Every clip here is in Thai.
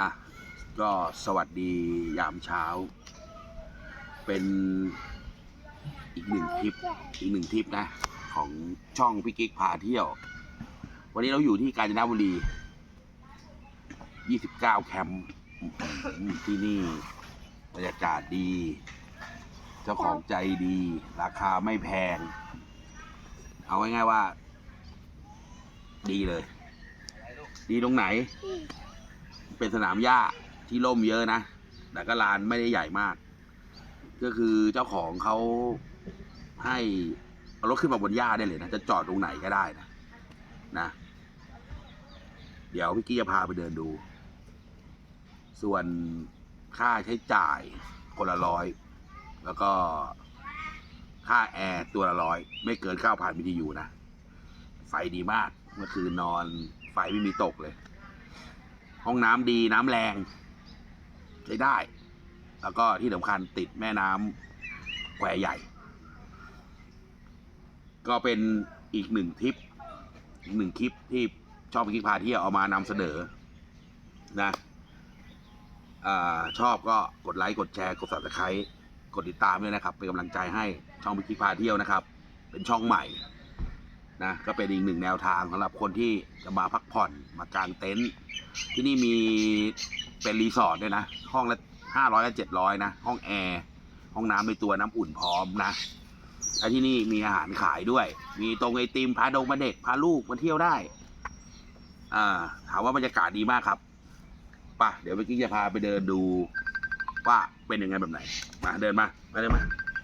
อะก็สวัสดียามเช้า เป็นอีกหนึ่งทริปอีกหนึ่งทริปนะ ของช่องพี่กิ๊กพาเที่ยว วันนี้เราอยู่ที่กาญจนบุรี 29 แคมป์ที่นี่บรรยากาศดี เจ้าของใจดี ราคาไม่แพง เอาง่ายๆว่า ดีเลย ดีตรงไหน เป็นสนามหญ้าที่ร่มเยอะนะ แต่ก็ลานไม่ได้ใหญ่มาก ก็คือเจ้าของเขาให้เอารถขึ้นมาบนหญ้าได้เลยนะ จะจอดตรงไหนก็ได้นะ นะ เดี๋ยวพี่กี้จะพาไปเดินดู ส่วนค่าใช้จ่ายคนละร้อย แล้วก็ค่าแอร์ตัวละร้อย ไม่เกินเก้าพันวิทยุนะ ไฟดีมาก เมื่อคืนนอนไฟไม่มีตกเลย ห้องน้ำดีน้ำแรงใช้ได้ แล้วก็ที่สำคัญติดแม่น้ำแควใหญ่ ก็เป็นอีกหนึ่งทริปอีกหนึ่งคลิปที่ชอบไปคลิปพาเที่ยวเอามานำเสนอนะอชอบก็กดไลค์กดแชร์กด subscribe กดติดตามด้วยนะครับ เป็นกำลังใจให้ช่องพิกิพาเที่ยวนะครับ เป็นช่องใหม่ นะก็เป็นอีกหนึ่งแนวทางสำหรับคนที่จะมาพักผ่อนมากางเต็นท์ที่นี่มีเป็นรีสอร์ทด้วยนะ ห้องละห้าร้อยละเจ็ดร้อยนะ ห้องแอร์ห้องน้ำในตัวน้ำอุ่นพร้อมนะและที่นี่มีอาหารขายด้วย มีตรงไอติมพาดงมาเด็กพาลูกมาเที่ยวได้อ่าถามว่าบรรยากาศดีมากครับป่ะเดี๋ยวเมื่อกี้จะพาไปเดินดูว่าเป็นยังไงแบบไหนมาเดินมามาเดินมา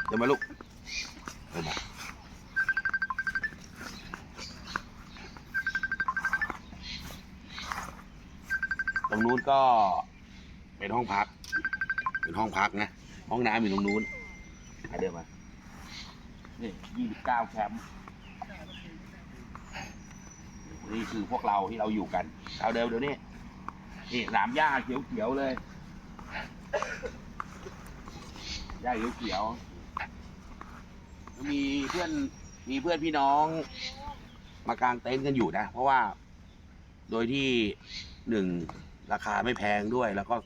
เดินมาลูกเดินมา ตรงนู้นก็เป็นห้องพัก เป็นห้องพักนะ ห้องน้ำอยู่ตรงนู้นมาเดินมา นี่ยี่สิบเก้าแคมป์นี่คือพวกเราที่เราอยู่กัน เอาเดิมเดี๋ยวนี้ นี่สนามหญ้าเขียวๆเลยหญ้าเขียวๆแล้วมีเพื่อน มีเพื่อนพี่น้อง มากางเต็นท์กันอยู่นะ เพราะว่า โดยที่หนึ่ง ราคาไม่แพงด้วย แล้วก็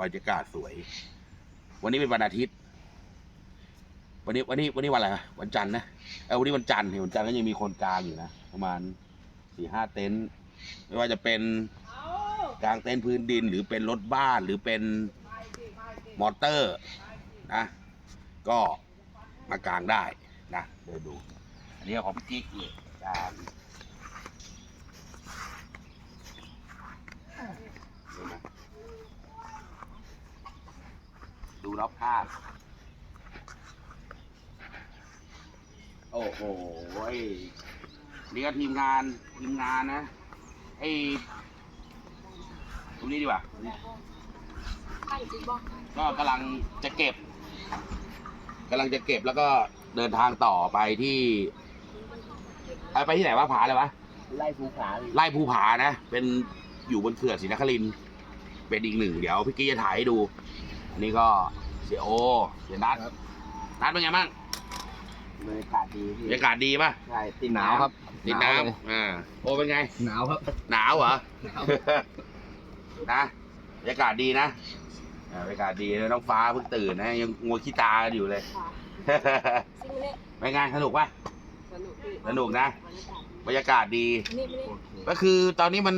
บรรยากาศสวย วันนี้เป็นวันอาทิตย์ วันนี้วันนี้วันนี้วันอะไรวะวันจันทร์นะเออวันนี้วันจันทร์เห็นวันจันทร์ก็ยังมีคนกลางอยู่นะประมาณสี่ห้าเต็นท์ไม่ว่าจะเป็นกลางเต็นท์พื้นดิน หรือเป็นรถบ้านหรือเป็นมอเตอร์นะก็มากางได้นะเดินดู อันนี้ของพี่จิ๊กนี่กางดูนะดู รอบข้างโอ้โหยนี่ก็ทีมงานทีมงานนะไอ้ตรงนี้ดีกว่าก็กำลังจะเก็บกำลังจะเก็บแล้วก็เดินทางต่อไปที่ ไปไปที่ไหนวะผาอะไรวะไล่ภูผาไล่ภูผานะ เป็นอยู่บนเขื่อนศรีนครินทร์เป็นอีกหนึ่ง เดี๋ยวพี่กี้จะถ่ายให้ดู อันนี้ก็ เสียโอเสียนัทนัทเป็นไงบ้างบรรยากาศดีพี่บรรยากาศดีป่ะใช่ติดหนาวครับติดน้ำอ่าโอเป็นไง หนาวครับ หนาวเหรอหนาวนะบรรยากาศดีนะอ่าบรรยากาศดีน้องฟ้าเพิ่งตื่นนะ ยังงัวขี้ตากันอยู่เลยซิงเล่เป็นไงสนุกป่ะ สนุกพี่สนุกนะ บรรยากาศดี นี่ไม่ได้โอเคก็คือตอนนี้มัน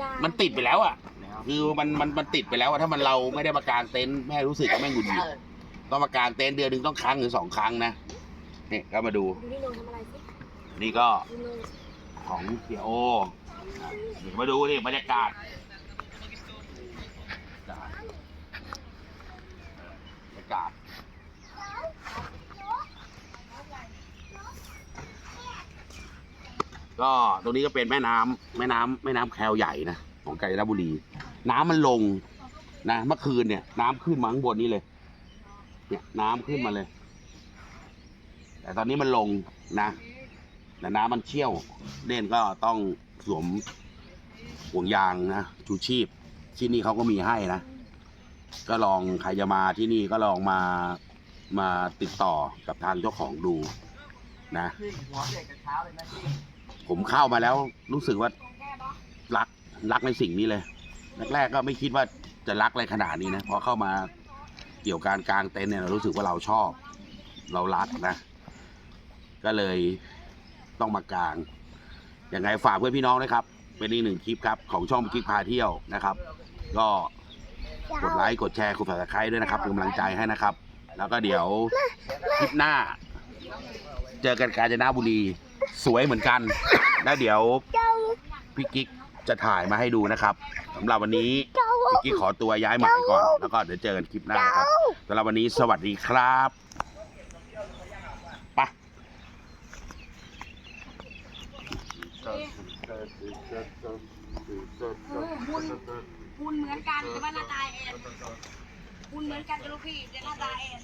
ยามันติดไปแล้วอะแล้ว คือมันมันมันติดไปแล้วอะถ้ามันเราไม่ได้มากางเต็นท์แม่รู้สึกว่าแม่งหงุดหงิดต้องมากางเต็นท์เดือนหนึ่งต้องครั้งหรือสองครั้งนะนี่ก็มาดู ดูนี่นนท์ทำอะไรสินี่ก็ดูนนท์ของเสียโอนี่มาดูนี่บรรยากาศบรรยากาศก็ตรงนี้ก็เป็นแม่น้ำแม่น้ำแม่น้ำแควใหญ่นะของกาญจนบุรี น้ำมันลงนะเมื่อคืนเนี่ย น้ำขึ้นมาข้างบนนี้เลย เนี่ย น้ำขึ้นมาเลย แต่ตอนนี้มันลงนะแต่น้ำมันเชี่ยวเด่นก็ต้องสวมห่วงยางนะชูชีพ ที่นี่เขาก็มีให้นะก็ลองใครจะมาที่นี่ก็ลองมามาติดต่อกับทางเจ้าของดูนะผมเข้ามาแล้วรู้สึกว่ารักรักในสิ่งนี้เลย แรกๆก็ไม่คิดว่าจะรักอะไรขนาดนี้นะพอเข้ามาเกี่ยวกับการกางเต็นท์เนี่ยเรารู้สึกว่าเราชอบ เรารักนะ ก็เลยต้องมากางยังไงฝากเพื่อนพี่น้องนะครับ เป็นอีกหนึ่งคลิปครับของช่องกิ๊กพาเที่ยวนะครับ ก็กดไลค์กดแชร์กด subscribe ด้วยนะครับเป็นกำลังใจให้นะครับ แล้วก็เดี๋ยวคลิปหน้า เจอกันกาญจนบุรีสวยเหมือนกันแล้วเดี๋ยวพี่กิ๊ก จะถ่ายมาให้ดูนะครับสำหรับวันนี้พี่กิ๊กขอตัวย้ายหมายก่อน แล้วก็เดี๋ยวเจอกันคลิปหน้านะครับสำหรับวันนี้สวัสดีครับไปคุณคุณเหมือนกันแต่ว่าหน้าตาแอนคุณเหมือนกันกับลูกพี่แต่หน้าตาแอน